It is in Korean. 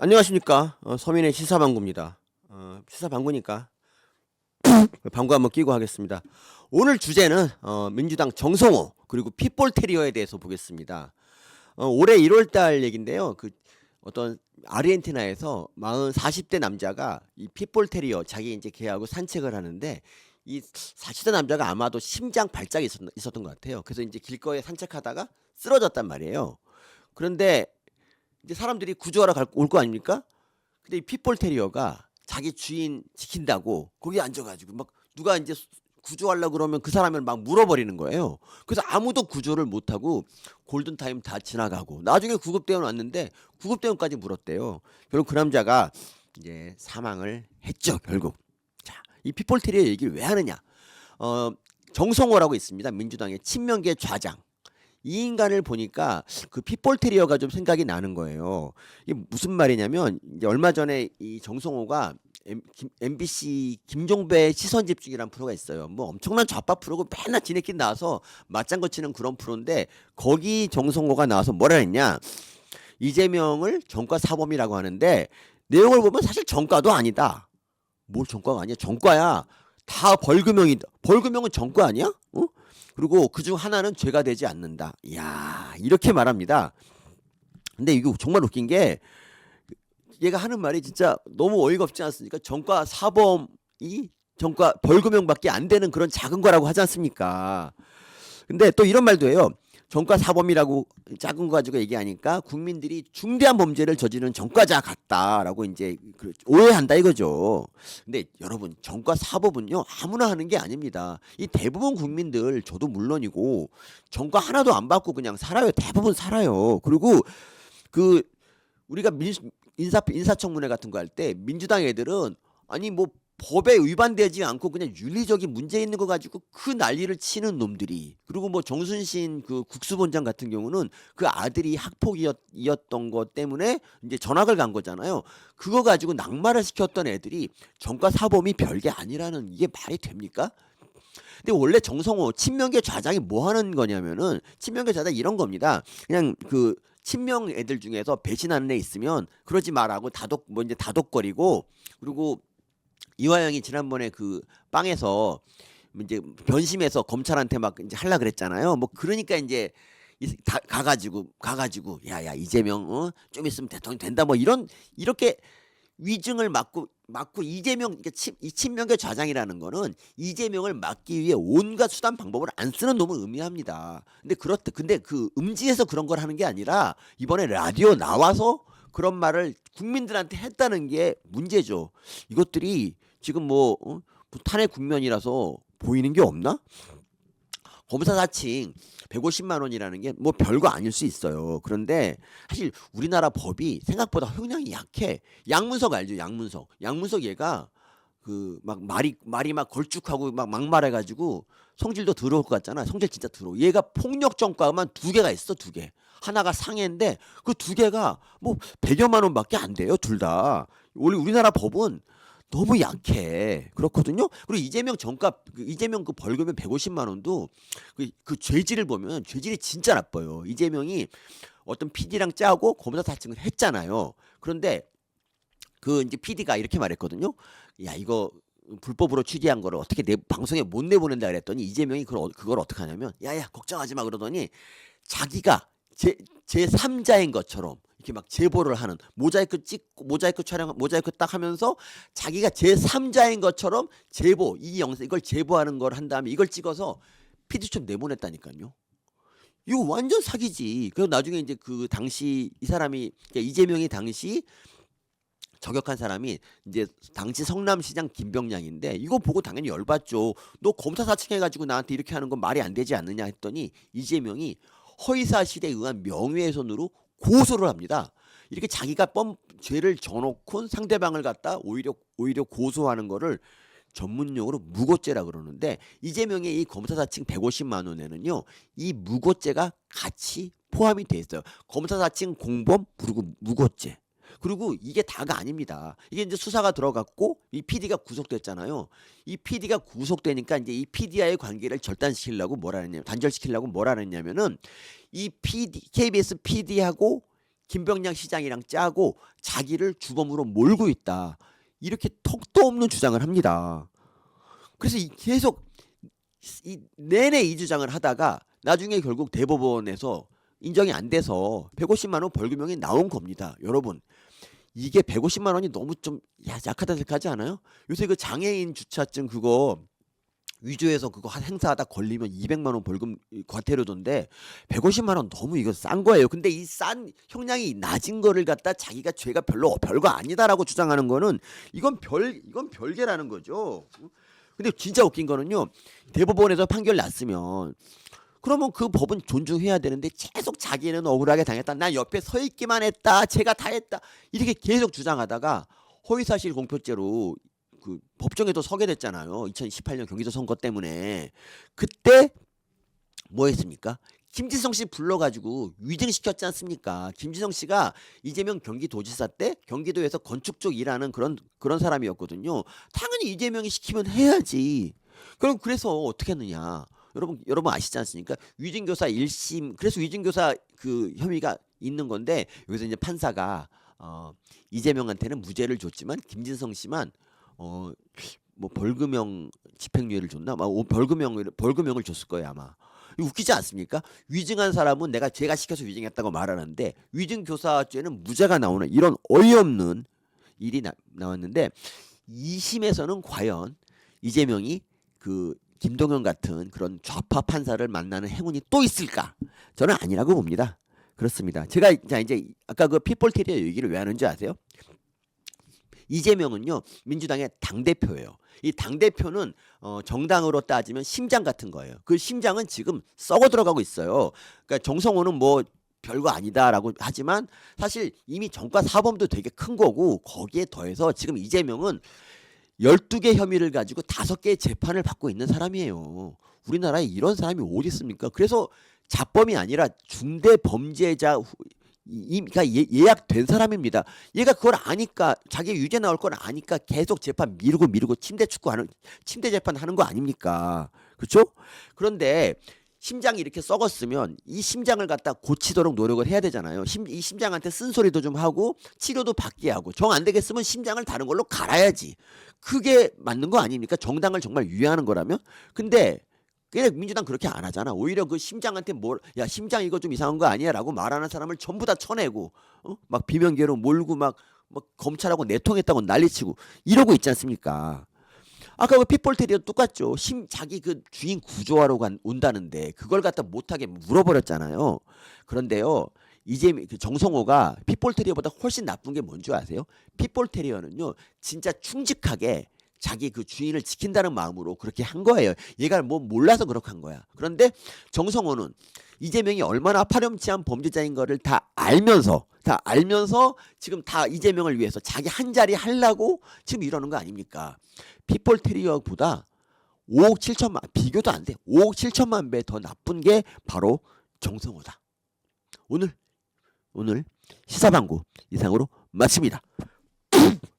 안녕하십니까 어, 서민의 시사방구입니다. 어, 시사방구니까 방구 한번 끼고 하겠습니다. 오늘 주제는 어, 민주당 정성호 그리고 핏볼 테리어에 대해서 보겠습니다. 어, 올해 1월달 얘긴데요. 그 어떤 아르헨티나에서 40, 40대 남자가 이 핏볼 테리어 자기 이제 개하고 산책을 하는데 이 40대 남자가 아마도 심장 발작이 있었, 있었던 것 같아요. 그래서 이제 길거리에 산책하다가 쓰러졌단 말이에요. 그런데 이제 사람들이 구조하러 올 거 아닙니까? 근데 이 핏볼 테리어가 자기 주인 지킨다고 거기 앉아가지고 막 누가 이제 수- 구조하려 그러면 그 사람을 막 물어버리는 거예요. 그래서 아무도 구조를 못하고 골든 타임 다 지나가고 나중에 구급대원 왔는데 구급대원까지 물었대요. 결국 그 남자가 이제 사망을 했죠. 결국 자, 이 핏볼 테리어 얘기를 왜 하느냐? 어, 정성호라고 있습니다. 민주당의 친명계 좌장. 이 인간을 보니까 그 핏볼 테리어가 좀 생각이 나는 거예요. 이게 무슨 말이냐면 얼마 전에 이 정성호가 M, 김, MBC 김종배 시선 집중이라는 프로가 있어요. 뭐 엄청난 좌파 프로고 맨날 지네끼리 나와서 맞장구 치는 그런 프로인데 거기 정성호가 나와서 뭐라 했냐? 이재명을 정과 사범이라고 하는데 내용을 보면 사실 정과도 아니다. 뭘 정과가 아니야? 정과야. 다 벌금형이다. 벌금형은 정과 아니야? 어? 그리고 그 중 하나는 죄가 되지 않는다. 이야, 이렇게 말합니다. 근데 이거 정말 웃긴 게 얘가 하는 말이 진짜 너무 어이가 없지 않습니까? 정과 사범이 정과 벌금형밖에 안 되는 그런 작은 거라고 하지 않습니까? 근데 또 이런 말도 해요. 정과 사범이라고 작은 거 가지고 얘기하니까 국민들이 중대한 범죄를 저지르는 정과자 같다라고 이제 그 오해한다 이거죠. 근데 여러분 정과 사법은요 아무나 하는 게 아닙니다. 이 대부분 국민들 저도 물론이고 정과 하나도 안 받고 그냥 살아요. 대부분 살아요. 그리고 그 우리가 민, 인사 인사청문회 같은 거 할 때 민주당 애들은 아니 뭐 법에 위반되지 않고 그냥 윤리적인 문제 있는 거 가지고 그 난리를 치는 놈들이 그리고 뭐 정순신 그 국수본장 같은 경우는 그 아들이 학폭이었던 것 때문에 이제 전학을 간 거잖아요. 그거 가지고 낙마를 시켰던 애들이 정과 사범이 별게 아니라는 이게 말이 됩니까? 근데 원래 정성호 친명계 좌장이 뭐 하는 거냐면은 친명계 좌장 이런 겁니다. 그냥 그 친명 애들 중에서 배신하는 애 있으면 그러지 말라고 다독 뭐 이제 다독거리고 그리고 이화영이 지난번에 그 빵에서 이제 변심해서 검찰한테 막 이제 할라 그랬잖아요. 뭐 그러니까 이제 이- 다 가가지고 가가지고 야야 이재명 어? 좀 있으면 대통령 된다 뭐 이런 이렇게 위증을 막고 막고 이재명 그러니까 친, 이 친명계 좌장이라는 거는 이재명을 막기 위해 온갖 수단 방법을 안 쓰는 놈을 의미합니다. 근데 그렇다 근데 그 음지에서 그런 걸 하는 게 아니라 이번에 라디오 나와서 그런 말을 국민들한테 했다는 게 문제죠. 이것들이 지금 뭐, 어? 뭐 탄핵 국면이라서 보이는 게 없나? 검사 사칭 150만 원이라는 게 뭐 별거 아닐 수 있어요. 그런데 사실 우리나라 법이 생각보다 형량이 약해. 양문석 알죠? 양문석. 양문석 얘가 그 막 말이 말이 막 걸쭉하고 막 막말해 가지고 성질도 더러울 것 같잖아. 성질 진짜 더러워. 얘가 폭력 전과만 두 개가 있어 두 개. 하나가 상해인데 그 두 개가 뭐 100여만 원밖에 안 돼요 둘 다. 원래 우리나라 법은 너무 약해. 그렇거든요. 그리고 이재명 정값 그 이재명 그 벌금이 150만 원도 그, 그 죄질을 보면 죄질이 진짜 나빠요. 이재명이 어떤 PD랑 짜고 검사 사칭을 했잖아요. 그런데 그 이제 PD가 이렇게 말했거든요. 야 이거 불법으로 취재한 거를 어떻게 내 방송에 못 내보낸다 그랬더니 이재명이 그걸, 어- 그걸 어떻게 하냐면 야야 걱정하지 마 그러더니 자기가 제, 제 3자인 것처럼 이렇게 막 제보를 하는 모자이크 찍고 모자이크 촬영 모자이크 딱 하면서 자기가 제 3자인 것처럼 제보 이 영상 이걸 제보하는 걸 한 다음에 이걸 찍어서 피디처럼 내보냈다니까요. 이거 완전 사기지. 그리고 나중에 이제 그 당시 이 사람이 그러니까 이재명이 당시 저격한 사람이 이제 당시 성남시장 김병량인데 이거 보고 당연히 열받죠. 너 검사 사칭해가지고 나한테 이렇게 하는 건 말이 안 되지 않느냐 했더니 이재명이 허위사실에 의한 명예훼손으로 고소를 합니다. 이렇게 자기가 뻔 죄를 져놓고 상대방을 갖다 오히려 오히려 고소하는 거를 전문용어로 무고죄라 그러는데 이재명의 이 검사 사칭 150만 원에는요 이 무고죄가 같이 포함이 돼 있어요. 검사 사칭 공범 그리고 무고죄. 그리고 이게 다가 아닙니다. 이게 이제 수사가 들어갔고 이 PD가 구속됐잖아요. 이 PD가 구속되니까 이제 이 PD와의 관계를 절단시키려고 뭐라 했냐면 단절시키려고 뭐라 했냐면은 이 PD KBS PD하고 김병량 시장이랑 짜고 자기를 주범으로 몰고 있다. 이렇게 턱도 없는 주장을 합니다. 그래서 이- 계속 이 내내 이 주장을 하다가 나중에 결국 대법원에서 인정이 안 돼서 150만 원 벌금형이 나온 겁니다. 여러분 이게 150만 원이 너무 좀 야, 약하다 생각하지 않아요? 요새 그 장애인 주차증 그거 위조해서 그거 한 행사하다 걸리면 200만 원 벌금 과태료던데 150만 원 너무 이거 싼 거예요. 근데 이 싼 형량이 낮은 거를 갖다 자기가 죄가 별로 별거 아니다라고 주장하는 거는 이건 별 이건 별개라는 거죠. 근데 진짜 웃긴 거는요. 대법원에서 판결 났으면 그러면 그 법은 존중해야 되는데 계속 자기는 억울하게 당했다. 난 옆에 서 있기만 했다. 제가 다 했다. 이렇게 계속 주장하다가 허위사실 공표죄로 그 법정에도 서게 됐잖아요. 2018년 경기도 선거 때문에 그때 뭐 했습니까? 김지성 씨 불러가지고 위증시켰지 않습니까? 김지성 씨가 이재명 경기도지사 때 경기도에서 건축 쪽 일하는 그런 그런 사람이었거든요. 당연히 이재명이 시키면 해야지. 그럼 그래서 어떻게 했느냐? 여러분 여러분 아시지 않습니까? 위증교사 1심 그래서 위증교사 그 혐의가 있는 건데 여기서 이제 판사가 어 이재명한테는 무죄를 줬지만 김진성 씨만 어 뭐 벌금형 집행유예를 줬나? 막 오- 벌금형을 벌금형을 줬을 거예요 아마. 웃기지 않습니까? 위증한 사람은 내가 제가 시켜서 위증했다고 말하는데 위증 교사죄는 무죄가 나오는 이런 어이없는 일이 나, 나왔는데 2심에서는 과연 이재명이 그 김동연 같은 그런 좌파 판사를 만나는 행운이 또 있을까? 저는 아니라고 봅니다. 그렇습니다. 제가 자 이제 아까 그 피폴 테리어 얘기를 왜 하는지 아세요? 이재명은요 민주당의 당 대표예요. 이 당 대표는 어, 정당으로 따지면 심장 같은 거예요. 그 심장은 지금 썩어 들어가고 있어요. 그러니까 정성호는 뭐 별거 아니다라고 하지만 사실 이미 정과 사범도 되게 큰 거고 거기에 더해서 지금 이재명은 12개 혐의를 가지고 5개의 재판을 받고 있는 사람이에요. 우리나라에 이런 사람이 어디 있습니까? 그래서 자범이 아니라 중대 범죄자 후- 이- 그러니까 예, 예약된 사람입니다. 얘가 그걸 아니까 자기 유죄 나올 걸 아니까 계속 재판 미루고 미루고 침대 축구하는 침대 재판 하는 거 아닙니까? 그렇죠? 그런데 심장이 이렇게 썩었으면 이 심장을 갖다 고치도록 노력을 해야 되잖아요. 심, 이 심장한테 쓴소리도 좀 하고 치료도 받게 하고 정 안 되겠으면 심장을 다른 걸로 갈아야지. 그게 맞는 거 아닙니까? 정당을 정말 유예하는 거라면? 근데 그냥 민주당 그렇게 안 하잖아. 오히려 그 심장한테 뭘, 야, 심장 이거 좀 이상한 거 아니야? 라고 말하는 사람을 전부 다 쳐내고, 어? 막 비명계로 몰고 막, 막 검찰하고 내통했다고 난리치고 이러고 있지 않습니까? 아까 그 핏볼테리어 똑같죠. 심, 자기 그 주인 구조하러 간, 온다는데 그걸 갖다 못하게 물어버렸잖아요. 그런데요. 이제 그 정성호가 핏볼테리어보다 훨씬 나쁜 게 뭔지 아세요? 핏볼테리어는요. 진짜 충직하게 자기 그 주인을 지킨다는 마음으로 그렇게 한 거예요. 얘가 뭐 몰라서 그렇게 한 거야. 그런데 정성호는 이재명이 얼마나 파렴치한 범죄자인 거를 다 알면서 다 알면서 지금 다 이재명을 위해서 자기 한 자리 하려고 지금 이러는 거 아닙니까? 피폴 테리어보다 5억 7천만 비교도 안 돼. 5억 7천만 배 더 나쁜 게 바로 정성호다. 오늘 오늘 시사방구 이상으로 마칩니다.